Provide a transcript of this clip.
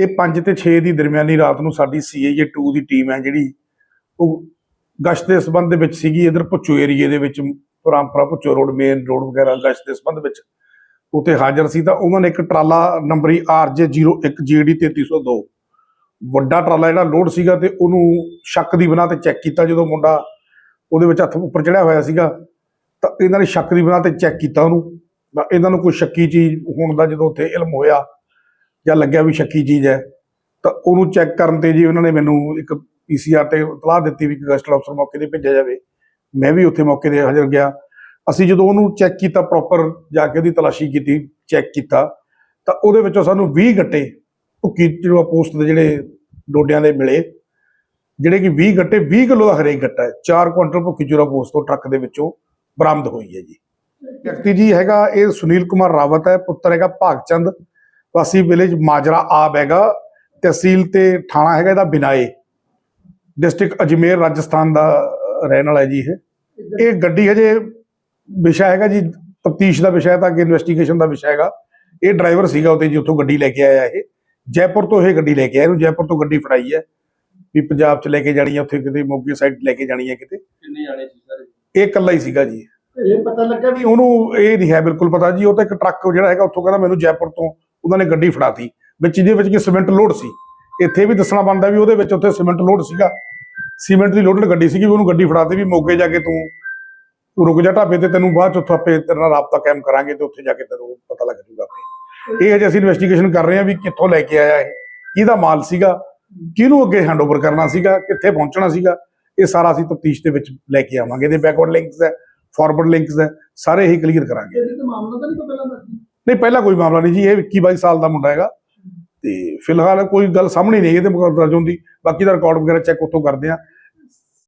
ਇਹ 5 ਤੇ 6 ਦੀ ਦਰਮਿਆਨੀ ਰਾਤ ਨੂੰ ਸਾਡੀ ਸੀਆਈਏ 2 ਦੀ ਟੀਮ ਹੈ ਜਿਹੜੀ, ਉਹ ਗਸ਼ਤ ਦੇ ਸੰਬੰਧ ਦੇ ਵਿੱਚ ਸੀਗੀ, ਇਧਰ ਭੁੱਚੋ ਏਰੀਏ ਦੇ ਵਿੱਚ, Rampura Bhucho road main road ਵਗੈਰਾ, ਗਸ਼ਤ ਦੇ ਸੰਬੰਧ ਵਿੱਚ ਉੱਥੇ ਹਾਜ਼ਰ ਸੀ। ਤਾਂ ਉਹਨਾਂ ਨੇ ਇੱਕ ਟਰਾਲਾ ਨੰਬਰੀ RJ 01 GD 3302 ਵੱਡਾ ਟਰਾਲਾ ਜਿਹੜਾ ਲੋਡ ਸੀਗਾ ਤੇ ਉਹਨੂੰ ਸ਼ੱਕ ਦੀ ਬਣਾ ਤੇ ਚੈੱਕ ਕੀਤਾ ਜਦੋਂ ਮੁੰਡਾ ਉਹਦੇ ਵਿੱਚ ਹੱਥ ਉੱਪਰ ਚੜਿਆ ਹੋਇਆ ਸੀਗਾ, ਤਾਂ ਇਹਨਾਂ ਨੇ ਸ਼ੱਕ ਦੀ ਬਣਾ ਤੇ ਚੈੱਕ ਕੀਤਾ ਉਹਨੂੰ। ਤਾਂ ਇਹਨਾਂ ਨੂੰ ਕੋਈ ਸ਼ੱਕੀ ਚੀਜ਼ ਹੋਣ ਦਾ ਜਦੋਂ ਉੱਥੇ ਇਲਮ ਹੋਇਆ ਜਾਂ ਲੱਗਿਆ ਵੀ ਸ਼ੱਕੀ ਚੀਜ਼ ਹੈ, ਤਾਂ ਉਹਨੂੰ ਚੈੱਕ ਕਰਨ ਤੇ ਜੀ ਉਹਨਾਂ ਨੇ ਮੈਨੂੰ ਇੱਕ ਪੀਸੀਆਰ ਤੇ ਇਤਲਾਹ ਦਿੱਤੀ ਵੀ ਗਸਟ ਅਫਸਰ ਮੌਕੇ ਤੇ ਭੇਜਿਆ ਜਾਵੇ। ਮੈਂ ਵੀ ਉੱਥੇ ਮੌਕੇ ਤੇ ਹਾਜ਼ਰ ਗਿਆ। ਅਸੀਂ ਜਦੋਂ ਉਹਨੂੰ ਚੈੱਕ ਕੀਤਾ ਪ੍ਰੋਪਰ ਜਾ ਕੇ ਉਹਦੀ ਤਲਾਸ਼ੀ ਕੀਤੀ ਚੈੱਕ ਕੀਤਾ, ਤਾਂ ਉਹਦੇ ਵਿੱਚੋਂ ਸਾਨੂੰ 20 ਗੱਟੇ ਭੁੱਕੀ ਜਿਹੜਾ ਪੋਸਟ ਦੇ ਜਿਹੜੇ ਡੋਡਿਆਂ ਦੇ ਮਿਲੇ, ਜਿਹੜੇ ਕਿ 20 ਗੱਟੇ 20 ਕਿਲੋ ਦਾ ਹਰੇਕ ਗੱਟਾ ਹੈ। 4 ਕੁਇੰਟਲ ਭੁੱਕੀ ਚੂਰਾ ਪੋਸਟ ਤੋਂ ਟਰੱਕ ਦੇ ਵਿੱਚੋਂ ਬਰਾਮਦ ਹੋਈ ਹੈ ਜੀ। ਵਿਅਕਤੀ ਜੀ ਹੈਗਾ, ਇਹ ਸੁਨੀਲ ਕੁਮਾਰ ਰਾਵਤ ਹੈ, ਪੁੱਤਰ ਹੈਗਾ ਭਾਗਚੰਦ। ਵਾਸੀ ਵਿਲੇਜ ਮਾਜਰਾ ਆਬ ਹੈਗਾ ਤਹਿਸੀਲ ਤੇ ਥਾਣਾ ਹੈਗਾ ਇਹਦਾ ਬਿਨਾਏ। ਡਿਸਟ੍ਰਿਕਟ ਅਜਮੇਰ ਰਾਜਸਥਾਨ ਦਾ ਰਹਿਣ ਵਾਲਾ ਹੈ ਜੀ ਇਹ। ਇਹ ਗੱਡੀ ਹਜੇ ਵਿਸ਼ਾ ਹੈਗਾ ਜੀ ਤਫਤੀਸ਼ ਦਾ ਵਿਸ਼ਾ ਹੈ ਤਾਂ ਕਿ ਇਨਵੈਸਟੀਗੇਸ਼ਨ ਦਾ ਵਿਸ਼ਾ ਹੈਗਾ। ਇਹ ਡਰਾਈਵਰ ਸੀਗਾ ਉਤੇ ਜੀ ਉੱਥੋਂ ਗੱਡੀ ਲੈ ਕੇ ਆਇਆ ਇਹ। ਜੈਪੁਰ ਤੋਂ ਇਹ ਗੱਡੀ ਲੈ ਕੇ ਆਇਆ ਇਹਨੂੰ ਜੈਪੁਰ ਤੋਂ ਗੱਡੀ ਫੜਾਈ ਹੈ। ਵੀ ਪੰਜਾਬ 'ਚ ਲੈ ਕੇ ਜਾਣੀ ਹੈ ਉੱਥੇ ਕਿਤੇ ਮੋਗੇ ਸਾਈਡ ਲੈ ਕੇ ਜਾਣੀ ਹੈ ਕਿਤੇ। ਕਿੰਨੇ ਜਾਣੇ ਸੀ ਸਰ? ਇਹ ਇਕੱਲਾ ਹੀ ਸੀਗਾ ਜੀ। ਇਹ ਪਤਾ ਲੱਗਾ ਵੀ ਉਹਨੂੰ ਇਹ ਨਹੀਂ ਹੈ ਬਿਲਕੁਲ ਪਤਾ ਜੀ ਉਹ ਤਾਂ ਇੱਕ ਟਰੱਕ ਜਿਹੜਾ ਹੈਗਾ ਉੱਥੋਂ ਕਹਿੰਦਾ ਮੈਨੂੰ ਜੈਪੁਰ ਤੋਂ ਉਹਨਾਂ ਨੇ ਗੱਡੀ ਫੜਾਤੀ, ਵਿੱਚ ਜਿਹਦੇ ਵਿੱਚ ਕਿ ਸੀਮੈਂਟ ਲੋਡ ਸੀ। ਇੱਥੇ ਵੀ ਦੱਸਣਾ ਬਣਦਾ ਵੀ ਉਹਦੇ ਵਿੱਚ ਉੱਥੇ ਸੀਮੈਂਟ ਲੋਡ ਸੀਗਾ। ਸੀਮੈਂਟ ਦੀ ਲੋਡਡ ਗੱਡੀ ਸੀਗੀ ਉਹਨੂੰ ਗੱਡੀ ਫੜਾਤੀ ਵੀ ਮੋਗੇ ਜਾ ਕੇ ਤੂੰ ਰੁਕ ਜਾ ਢਾਬੇ ਤੇ, ਤੈਨੂੰ ਬਾਅਦ ਚ ਉੱਥੋਂ ਆਪੇ ਤੇਰੇ ਨਾਲ ਰਾਬਤਾ ਕਾਇਮ ਕਰਾਂਗੇ ਤੇ ਉੱਥੇ ਜਾ ਕੇ ਤੈਨੂੰ ਪਤਾ ਲੱਗ ਜੂਗਾ ਆਪੇ। ਇਹ ਅਜੇ ਅਸੀਂ ਇਨਵੈਸਟੀਗੇਸ਼ਨ ਕਰ ਰਹੇ ਹਾਂ ਵੀ ਕਿੱਥੋਂ ਲੈ ਕੇ ਆਇਆ ਇਹ, ਕਿਹਦਾ ਮਾਲ ਸੀਗਾ, ਕਿਹਨੂੰ ਅੱਗੇ ਹੈਂਡਓਵਰ ਕਰਨਾ ਸੀਗਾ, ਕਿੱਥੇ ਪਹੁੰਚਣਾ ਸੀਗਾ। ਇਹ ਸਾਰਾ ਅਸੀਂ ਤਫਤੀਸ਼ ਦੇ ਵਿੱਚ ਲੈ ਕੇ ਆਵਾਂਗੇ। ਇਹਦੇ ਬੈਕਵਰਡ ਲਿੰਕਸ ਹੈ ਫਾਰਵਰਡ ਲਿੰਕਸ ਹੈ, ਸਾਰੇ ਹੀ ਕਲੀਅਰ ਕਰਾਂਗੇ। ਇਹਦੇ ਤੇ ਮਾਮਲਾ ਤਾਂ ਨਹੀਂ ਕੋਈ ਪਹਿਲਾਂ ਨਹੀਂ, ਪਹਿਲਾਂ ਕੋਈ ਮਾਮਲਾ ਨਹੀਂ ਜੀ, ਇਹ 21 22 ਸਾਲ ਦਾ ਮੁੰਡਾ ਹੈਗਾ। ਤੇ ਫਿਲਹਾਲ ਕੋਈ ਗੱਲ ਸਾਹਮਣੇ ਨਹੀਂ ਇਹਦੇ ਮੁਕਾਬਲੇ ਦਰਜ ਹੁੰਦੀ। ਬਾਕੀ ਦਾ ਰਿਕਾਰਡ ਵਗੈਰਾ ਚੈੱਕ ਉੱਥੋਂ ਕਰਦੇ ਆ